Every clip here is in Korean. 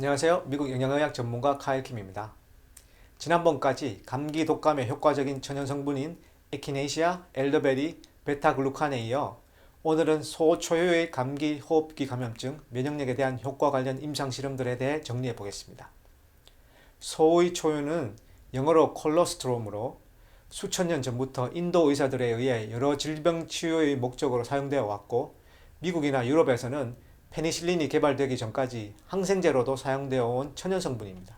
안녕하세요. 미국 영양의학 전문가 카일 킴입니다. 지난번까지 감기 독감에 효과적인 천연 성분인 에키네시아, 엘더베리, 베타글루칸에 이어 오늘은 소초유의 감기 호흡기 감염증 면역력에 대한 효과 관련 임상 실험들에 대해 정리해 보겠습니다. 소의 초유는 영어로 콜로스트롬으로 수천 년 전부터 인도 의사들에 의해 여러 질병 치료의 목적으로 사용되어 왔고 미국이나 유럽에서는 페니실린이 개발되기 전까지 항생제로도 사용되어 온 천연 성분입니다.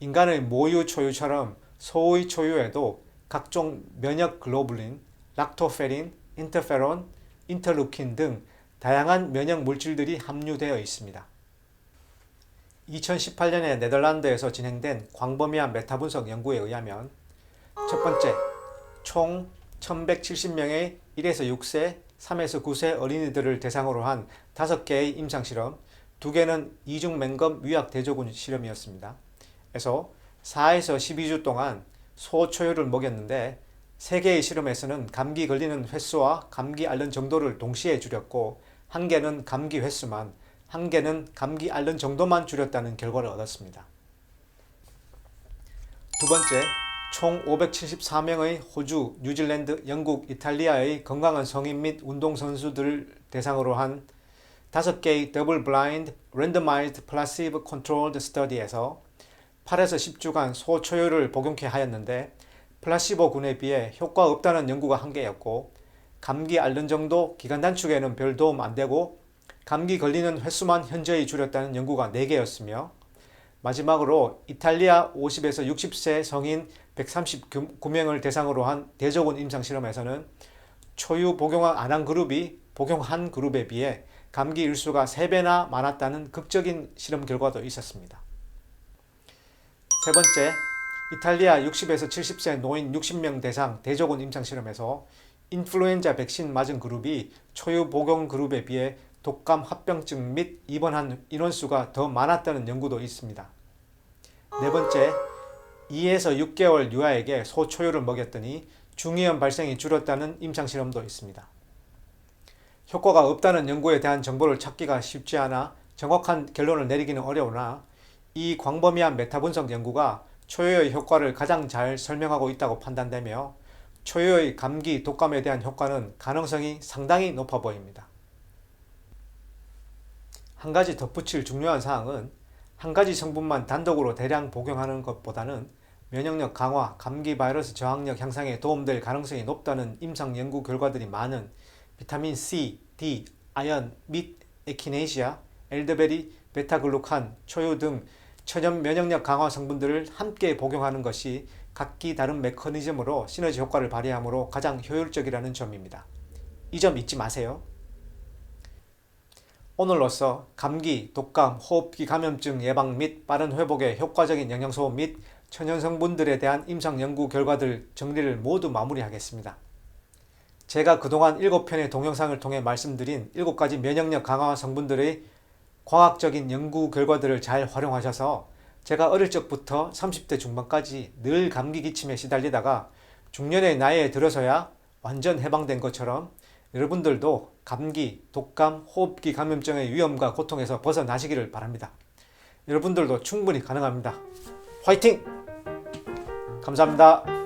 인간의 모유 초유처럼 소의 초유에도 각종 면역 글로불린, 락토페린, 인터페론, 인터루킨 등 다양한 면역 물질들이 함유되어 있습니다. 2018년에 네덜란드에서 진행된 광범위한 메타 분석 연구에 의하면 첫 번째, 총 1170명의 1에서 6세, 3에서 9세 어린이들을 대상으로 한 5개의 임상 실험, 2개는 이중 맹검 위약 대조군 실험이었습니다. 에서 4에서 12주 동안 소초유를 먹였는데 3개의 실험에서는 감기 걸리는 횟수와 감기 앓는 정도를 동시에 줄였고 한 개는 감기 횟수만, 한 개는 감기 앓는 정도만 줄였다는 결과를 얻었습니다. 두 번째, 총 574명의 호주, 뉴질랜드, 영국, 이탈리아의 건강한 성인 및 운동선수들을 대상으로 한 5개의 더블 블라인드 랜더마이즈드 플라시브 컨트롤드 스터디에서 8에서 10주간 소초유를 복용케 하였는데 플라시보군에 비해 효과 없다는 연구가 한 개였고 감기 앓는 정도 기간 단축에는 별 도움 안 되고 감기 걸리는 횟수만 현저히 줄였다는 연구가 4개였으며 마지막으로 이탈리아 50에서 60세 성인 139명을 대상으로 한 대조군 임상 실험에서는 초유 복용 안한 그룹이 복용한 그룹에 비해 감기 일수가 3배나 많았다는 극적인 실험 결과도 있었습니다. 세 번째, 이탈리아 60에서 70세 노인 60명 대상 대조군 임상 실험에서 인플루엔자 백신 맞은 그룹이 초유 복용 그룹에 비해 독감 합병증 및 입원한 인원수가 더 많았다는 연구도 있습니다. 네 번째, 2에서 6개월 유아에게 소초유를 먹였더니 중이염 발생이 줄었다는 임상 실험도 있습니다. 효과가 없다는 연구에 대한 정보를 찾기가 쉽지 않아 정확한 결론을 내리기는 어려우나 이 광범위한 메타 분석 연구가 초유의 효과를 가장 잘 설명하고 있다고 판단되며 초유의 감기 독감에 대한 효과는 가능성이 상당히 높아 보입니다. 한 가지 덧붙일 중요한 사항은 한 가지 성분만 단독으로 대량 복용하는 것보다는 면역력 강화, 감기 바이러스 저항력 향상에 도움될 가능성이 높다는 임상 연구 결과들이 많은 비타민 C, D, 아연 및 에키네시아, 엘드베리, 베타글루칸, 초유 등 천연 면역력 강화 성분들을 함께 복용하는 것이 각기 다른 메커니즘으로 시너지 효과를 발휘하므로 가장 효율적이라는 점입니다. 이 점 잊지 마세요. 오늘로써 감기, 독감, 호흡기 감염증 예방 및 빠른 회복에 효과적인 영양소 및 천연 성분들에 대한 임상 연구 결과들 정리를 모두 마무리하겠습니다. 제가 그동안 7편의 동영상을 통해 말씀드린 7가지 면역력 강화 성분들의 과학적인 연구 결과들을 잘 활용하셔서 제가 어릴 적부터 30대 중반까지 늘 감기 기침에 시달리다가 중년의 나이에 들어서야 완전 해방된 것처럼 여러분들도 감기, 독감, 호흡기 감염증의 위험과 고통에서 벗어나시기를 바랍니다. 여러분들도 충분히 가능합니다. 화이팅! 감사합니다.